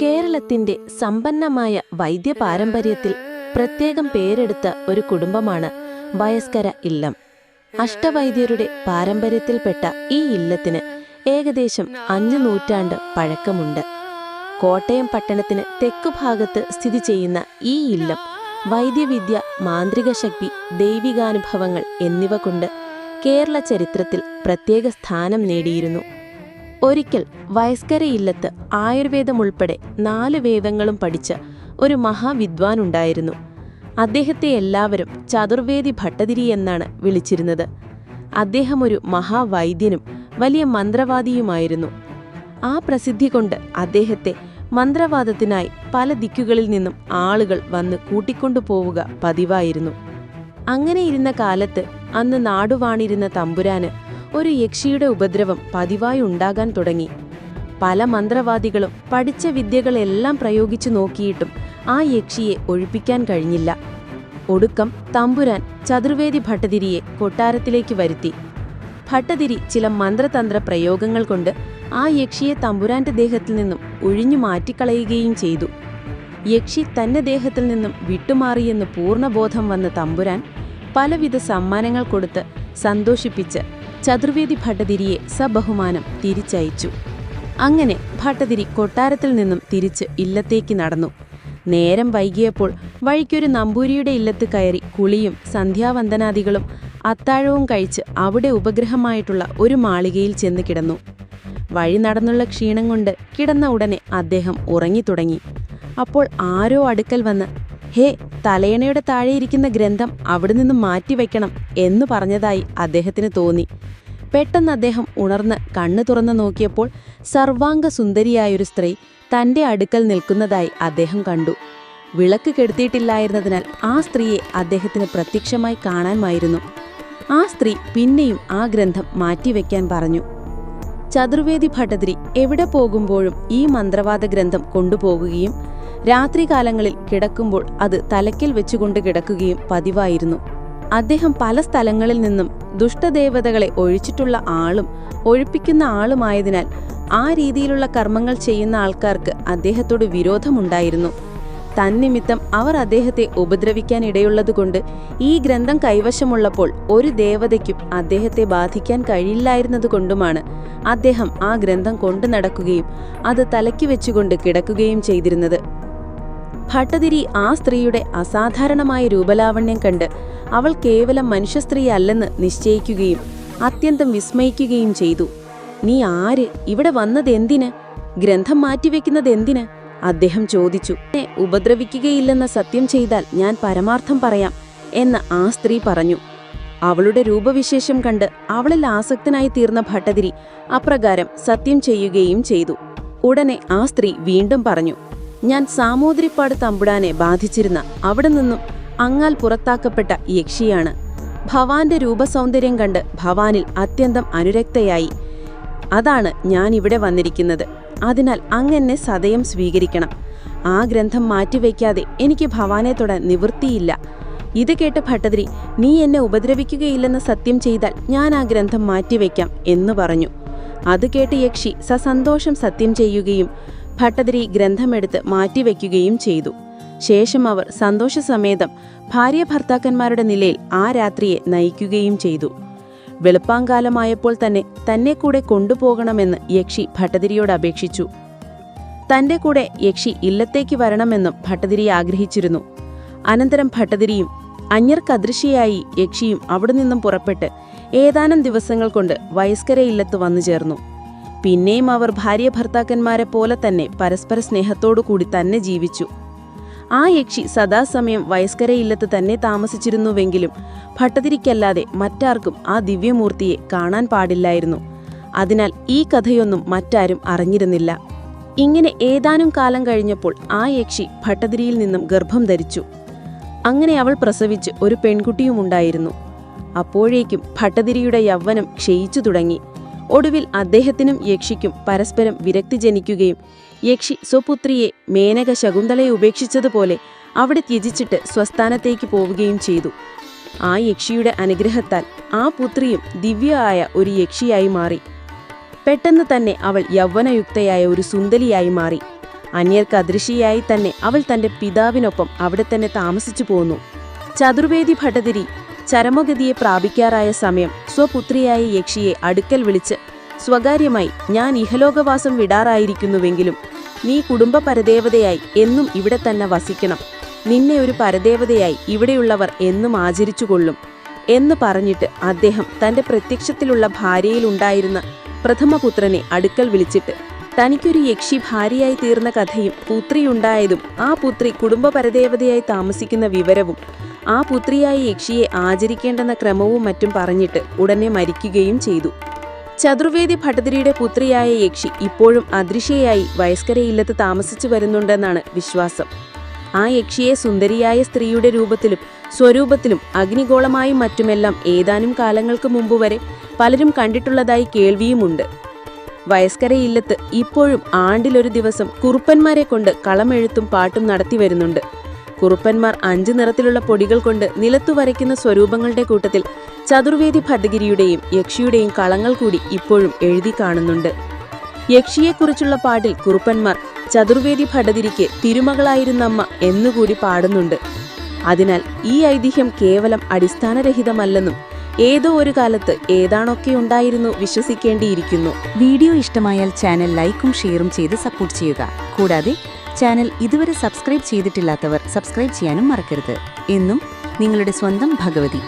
കേരളത്തിന്റെ സമ്പന്നമായ വൈദ്യ പാരമ്പര്യത്തിൽ പ്രത്യേകം പേരെടുത്ത ഒരു കുടുംബമാണ് വയസ്കര ഇല്ലം. അഷ്ടവൈദ്യരുടെ പാരമ്പര്യത്തിൽപ്പെട്ട ഈ ഇല്ലത്തിന് ഏകദേശം അഞ്ച് നൂറ്റാണ്ട് പഴക്കമുണ്ട്. കോട്ടയം പട്ടണത്തിന് തെക്കുഭാഗത്ത് സ്ഥിതി ചെയ്യുന്ന ഈ ഇല്ലം വൈദ്യവിദ്യ മാന്ത്രികശക്തി ദൈവികാനുഭവങ്ങൾ എന്നിവ കൊണ്ട് കേരള ചരിത്രത്തിൽ പ്രത്യേക സ്ഥാനം നേടിയിരുന്നു. ഒരിക്കൽ വയസ്കരയില്ലത്ത് ആയുർവേദം ഉൾപ്പെടെ നാല് വേദങ്ങളും പഠിച്ച ഒരു മഹാവിദ്വാൻ ഉണ്ടായിരുന്നു. അദ്ദേഹത്തെ എല്ലാവരും ചതുർവേദി ഭട്ടതിരി എന്നാണ് വിളിച്ചിരുന്നത്. അദ്ദേഹം ഒരു മഹാവൈദ്യനും വലിയ മന്ത്രവാദിയുമായിരുന്നു. ആ പ്രസിദ്ധി കൊണ്ട് അദ്ദേഹത്തെ മന്ത്രവാദത്തിനായി പല ദിക്കുകളിൽ നിന്നും ആളുകൾ വന്ന് കൂട്ടിക്കൊണ്ടുപോവുക പതിവായിരുന്നു. അങ്ങനെ ഇരുന്ന കാലത്ത് അന്ന് നാടുവാണിരുന്ന തമ്പുരാന് ഒരു യക്ഷിയുടെ ഉപദ്രവം പതിവായി ഉണ്ടാകാൻ തുടങ്ങി. പല മന്ത്രവാദികളും പഠിച്ച വിദ്യകളെല്ലാം പ്രയോഗിച്ചു നോക്കിയിട്ടും ആ യക്ഷിയെ ഒഴിപ്പിക്കാൻ കഴിഞ്ഞില്ല. ഒടുക്കം തമ്പുരാൻ ചതുർവേദി ഭട്ടതിരിയെ കൊട്ടാരത്തിലേക്ക് വരുത്തി. ഭട്ടതിരി ചില മന്ത്രതന്ത്ര പ്രയോഗങ്ങൾ കൊണ്ട് ആ യക്ഷിയെ തമ്പുരാന്റെ ദേഹത്തിൽ നിന്നും ഒഴിഞ്ഞു മാറ്റിക്കളയുകയും ചെയ്തു. യക്ഷി തന്റെ ദേഹത്തിൽ നിന്നും വിട്ടുമാറിയെന്ന് പൂർണബോധം വന്ന തമ്പുരാൻ പലവിധ സമ്മാനങ്ങൾ കൊടുത്ത് സന്തോഷിപ്പിച്ച് ചതുർവേദി ഭട്ടതിരിയെ സബഹുമാനം തിരിച്ചയച്ചു. അങ്ങനെ ഭട്ടതിരി കൊട്ടാരത്തിൽ നിന്നും തിരിച്ച് ഇല്ലത്തേക്ക് നടന്നു. നേരം വൈകിയപ്പോൾ വഴിക്കൊരു നമ്പൂരിയുടെ ഇല്ലത്ത് കയറി കുളിയും സന്ധ്യാവന്ദനാദികളും അത്താഴവും കഴിച്ച് അവിടെ ഉപഗ്രഹമായിട്ടുള്ള ഒരു മാളികയിൽ ചെന്ന് കിടന്നു. വഴി നടന്നുള്ള ക്ഷീണം കൊണ്ട് കിടന്ന ഉടനെ അദ്ദേഹം ഉറങ്ങിത്തുടങ്ങി. അപ്പോൾ ആരോ അടുക്കൽ വന്ന് ഹേ തലയണയുടെ താഴെ ഇരിക്കുന്ന ഗ്രന്ഥം അവിടെ നിന്ന് മാറ്റിവെക്കണം എന്ന് പറഞ്ഞതായി അദ്ദേഹത്തിന് തോന്നി. പെട്ടെന്ന് അദ്ദേഹം ഉണർന്ന് കണ്ണു തുറന്നു നോക്കിയപ്പോൾ സർവാംഗ സുന്ദരിയായൊരു സ്ത്രീ തന്റെ അടുക്കൽ നിൽക്കുന്നതായി അദ്ദേഹം കണ്ടു. വിളക്ക് കെടുത്തിയിട്ടില്ലായിരുന്നതിനാൽ ആ സ്ത്രീയെ അദ്ദേഹത്തിന് പ്രത്യക്ഷമായി കാണാമായിരുന്നു. ആ സ്ത്രീ പിന്നെയും ആ ഗ്രന്ഥം മാറ്റിവെക്കാൻ പറഞ്ഞു. ചതുർവേദി ഭട്ടതിരി എവിടെ പോകുമ്പോഴും ഈ മന്ത്രവാദ ഗ്രന്ഥം കൊണ്ടുപോകുകയും രാത്രികാലങ്ങളിൽ കിടക്കുമ്പോൾ അത് തലയ്ക്കൽ വെച്ചുകൊണ്ട് കിടക്കുകയും പതിവായിരുന്നു. അദ്ദേഹം പല സ്ഥലങ്ങളിൽ നിന്നും ദുഷ്ടദേവതകളെ ഒഴിച്ചിട്ടുള്ള ആളും ഒഴിപ്പിക്കുന്ന ആളുമായതിനാൽ ആ രീതിയിലുള്ള കർമ്മങ്ങൾ ചെയ്യുന്ന ആൾക്കാർക്ക് അദ്ദേഹത്തോട് വിരോധമുണ്ടായിരുന്നു. തന്നിമിത്തം അവർ അദ്ദേഹത്തെ ഉപദ്രവിക്കാൻ ഇടയുള്ളതുകൊണ്ട് ഈ ഗ്രന്ഥം കൈവശമുള്ളപ്പോൾ ഒരു ദേവതയ്ക്കും അദ്ദേഹത്തെ ബാധിക്കാൻ കഴിയില്ലായിരുന്നതുകൊണ്ടുമാണ് അദ്ദേഹം ആ ഗ്രന്ഥം കൊണ്ടു നടക്കുകയും അത് തലയ്ക്ക് വെച്ചുകൊണ്ട് കിടക്കുകയും ചെയ്തിരുന്നത്. ഭട്ടതിരി ആ സ്ത്രീയുടെ അസാധാരണമായ രൂപലാവണ്യം കണ്ട് അവൾ കേവലം മനുഷ്യസ്ത്രീയല്ലെന്ന് നിശ്ചയിക്കുകയും അത്യന്തം വിസ്മയിക്കുകയും ചെയ്തു. നീ ആര്? ഇവിടെ വന്നതെന്തിന് ഗ്രന്ഥം മാറ്റിവെക്കുന്നത് എന്തിന്? അദ്ദേഹം ചോദിച്ചു. എന്നെ ഉപദ്രവിക്കുകയില്ലെന്ന സത്യം ചെയ്താൽ ഞാൻ പരമാർത്ഥം പറയാം എന്ന് ആ സ്ത്രീ പറഞ്ഞു. അവളുടെ രൂപവിശേഷം കണ്ട് അവളിൽ ആസക്തനായി തീർന്ന ഭട്ടതിരി അപ്രകാരം സത്യം ചെയ്യുകയും ചെയ്തു. ഉടനെ ആ സ്ത്രീ വീണ്ടും പറഞ്ഞു. ഞാൻ സാമൂതിരിപ്പാട് തമ്പുടാനെ ബാധിച്ചിരുന്ന അവിടെ നിന്നും അങ്ങാൽ പുറത്താക്കപ്പെട്ട യക്ഷിയാണ്. ഭവാന്റെ രൂപസൗന്ദര്യം കണ്ട് ഭവാനിൽ അത്യന്തം അനുരക്തയായി. അതാണ് ഞാൻ ഇവിടെ വന്നിരിക്കുന്നത്. അതിനാൽ അങ്ങെന്നെ സതയം സ്വീകരിക്കണം. ആ ഗ്രന്ഥം മാറ്റിവെക്കാതെ എനിക്ക് ഭവാനെ തൊടാൻ നിവൃത്തിയില്ല. ഇത് കേട്ട് ഭട്ടതിരി നീ എന്നെ ഉപദ്രവിക്കുകയില്ലെന്ന് സത്യം ചെയ്താൽ ഞാൻ ആ ഗ്രന്ഥം മാറ്റിവെക്കാം എന്ന് പറഞ്ഞു. അത് കേട്ട് യക്ഷി സസന്തോഷം സത്യം ചെയ്യുകയും ഭട്ടതിരി ഗ്രന്ഥമെടുത്ത് മാറ്റിവെക്കുകയും ചെയ്തു. ശേഷം അവർ സന്തോഷസമേതം ഭാര്യ ഭർത്താക്കന്മാരുടെ നിലയിൽ ആ രാത്രിയെ നയിക്കുകയും ചെയ്തു. വെളുപ്പാങ്കാലമായപ്പോൾ തന്നെ തന്നെ കൂടെ കൊണ്ടുപോകണമെന്ന് യക്ഷി ഭട്ടതിരിയോട് അപേക്ഷിച്ചു. തന്റെ കൂടെ യക്ഷി ഇല്ലത്തേക്ക് വരണമെന്നും ഭട്ടതിരി ആഗ്രഹിച്ചിരുന്നു. അനന്തരം ഭട്ടതിരിയും അന്യർക്കദൃശ്യയായി യക്ഷിയും അവിടെ നിന്നും പുറപ്പെട്ട് ഏതാനും ദിവസങ്ങൾ കൊണ്ട് വയസ്കര ഇല്ലത്ത് വന്നു ചേർന്നു പിന്നെയും അവർ ഭാര്യ ഭർത്താക്കന്മാരെ പോലെ തന്നെ പരസ്പര സ്നേഹത്തോടു കൂടി തന്നെ ജീവിച്ചു. ആ യക്ഷി സദാസമയം വയസ്കര ഇല്ലത്ത് തന്നെ താമസിച്ചിരുന്നുവെങ്കിലും ഭട്ടതിരിക്കല്ലാതെ മറ്റാർക്കും ആ ദിവ്യമൂർത്തിയെ കാണാൻ പാടില്ലായിരുന്നു. അതിനാൽ ഈ കഥയൊന്നും മറ്റാരും അറിഞ്ഞിരുന്നില്ല. ഇങ്ങനെ ഏതാനും കാലം കഴിഞ്ഞപ്പോൾ ആ യക്ഷി ഭട്ടതിരിയിൽ നിന്നും ഗർഭം ധരിച്ചു. അങ്ങനെ അവൾ പ്രസവിച്ച് ഒരു പെൺകുട്ടിയുമുണ്ടായിരുന്നു. അപ്പോഴേക്കും ഭട്ടതിരിയുടെ യൗവനം ക്ഷയിച്ചു തുടങ്ങി. ഒടുവിൽ അദ്ദേഹത്തിനും യക്ഷിക്കും പരസ്പരം വിരക്തി ജനിക്കുകയും യക്ഷി സ്വപുത്രിയെ മേനക ശകുന്തളയെ ഉപേക്ഷിച്ചതുപോലെ അവിടെ ത്യജിച്ചിട്ട് സ്വസ്ഥാനത്തേക്ക് പോവുകയും ചെയ്തു. ആ യക്ഷിയുടെ അനുഗ്രഹത്താൽ ആ പുത്രിയും ദിവ്യയായ ഒരു യക്ഷിയായി മാറി. പെട്ടെന്ന് തന്നെ അവൾ യൗവനയുക്തയായ ഒരു സുന്ദരിയായി മാറി. അന്യർക്ക് അദൃശ്യയായി തന്നെ അവൾ തന്റെ പിതാവിനൊപ്പം അവിടെ തന്നെ താമസിച്ചു പോന്നു. ചതുർവേദി ഭട്ടതിരി ചരമഗതിയെ പ്രാപിക്കാറായ സമയം സ്വപുത്രിയായ യക്ഷിയെ അടുക്കൽ വിളിച്ച് സ്വകാര്യമായി ഞാൻ ഇഹലോകവാസം വിടാറായിരിക്കുന്നുവെങ്കിലും നീ കുടുംബ പരദേവതയായി എന്നും ഇവിടെ തന്നെ വസിക്കണം. നിന്നെ ഒരു പരദേവതയായി ഇവിടെയുള്ളവർ എന്നും ആചരിച്ചുകൊള്ളും എന്ന് പറഞ്ഞിട്ട് അദ്ദേഹം തന്റെ പ്രത്യക്ഷത്തിലുള്ള ഭാര്യയിലുണ്ടായിരുന്ന പ്രഥമപുത്രനെ അടുക്കൽ വിളിച്ചിട്ട് തനിക്കൊരു യക്ഷി ഭാര്യയായി തീർന്ന കഥയും പുത്രിയുണ്ടായതും ആ പുത്രി കുടുംബ പരദേവതയായി താമസിക്കുന്ന വിവരവും ആ പുത്രിയായ യക്ഷിയെ ആചരിക്കേണ്ടെന്ന ക്രമവും മറ്റും പറഞ്ഞിട്ട് ഉടനെ മരിക്കുകയും ചെയ്തു. ചതുർവേദി ഭട്ടതിരിയുടെ പുത്രിയായ യക്ഷി ഇപ്പോഴും അദൃശ്യയായി വയസ്കരയില്ലത്ത് താമസിച്ചു വരുന്നുണ്ടെന്നാണ് വിശ്വാസം. ആ യക്ഷിയെ സുന്ദരിയായ സ്ത്രീയുടെ രൂപത്തിലും സ്വരൂപത്തിലും അഗ്നിഗോളമായും മറ്റുമെല്ലാം ഏതാനും കാലങ്ങൾക്ക് മുമ്പ് വരെ പലരും കണ്ടിട്ടുള്ളതായി കേൾവിയുമുണ്ട്. വയസ്കരയില്ലത്ത് ഇപ്പോഴും ആണ്ടിലൊരു ദിവസം കുറുപ്പന്മാരെ കൊണ്ട് കളമെഴുത്തും പാട്ടും നടത്തി വരുന്നുണ്ട്. കുറുപ്പന്മാർ അഞ്ചു നിറത്തിലുള്ള പൊടികൾ കൊണ്ട് നിലത്തു വരയ്ക്കുന്ന സ്വരൂപങ്ങളുടെ കൂട്ടത്തിൽ ചതുർവേദി ഭദ്ദഗിരിയുടെയും യക്ഷിയുടെയും കളങ്ങൾ കൂടി ഇപ്പോഴും എഴുതി കാണുന്നുണ്ട്. യക്ഷിയെക്കുറിച്ചുള്ള പാട്ടിൽ കുറുപ്പന്മാർ ചതുർവേദി ഭടതിരിക്ക് തിരുമകളായിരുന്നമ്മ എന്നുകൂടി പാടുന്നുണ്ട്. അതിനാൽ ഈ ഐതിഹ്യം കേവലം അടിസ്ഥാനരഹിതമല്ലെന്നും ഏതോ ഒരു കാലത്ത് ഏതാണൊക്കെ ഉണ്ടായിരുന്നു വിശ്വസിക്കേണ്ടിയിരിക്കുന്നു. വീഡിയോ ഇഷ്ടമായാൽ ചാനൽ ലൈക്കും ഷെയറും ചെയ്ത് സപ്പോർട്ട് ചെയ്യുക. കൂടാതെ ചാനൽ ഇതുവരെ സബ്സ്ക്രൈബ് ചെയ്തിട്ടില്ലാത്തവർ സബ്സ്ക്രൈബ് ചെയ്യാനും മറക്കരുത്. എന്നും നിങ്ങളുടെ സ്വന്തം ഭഗവതി.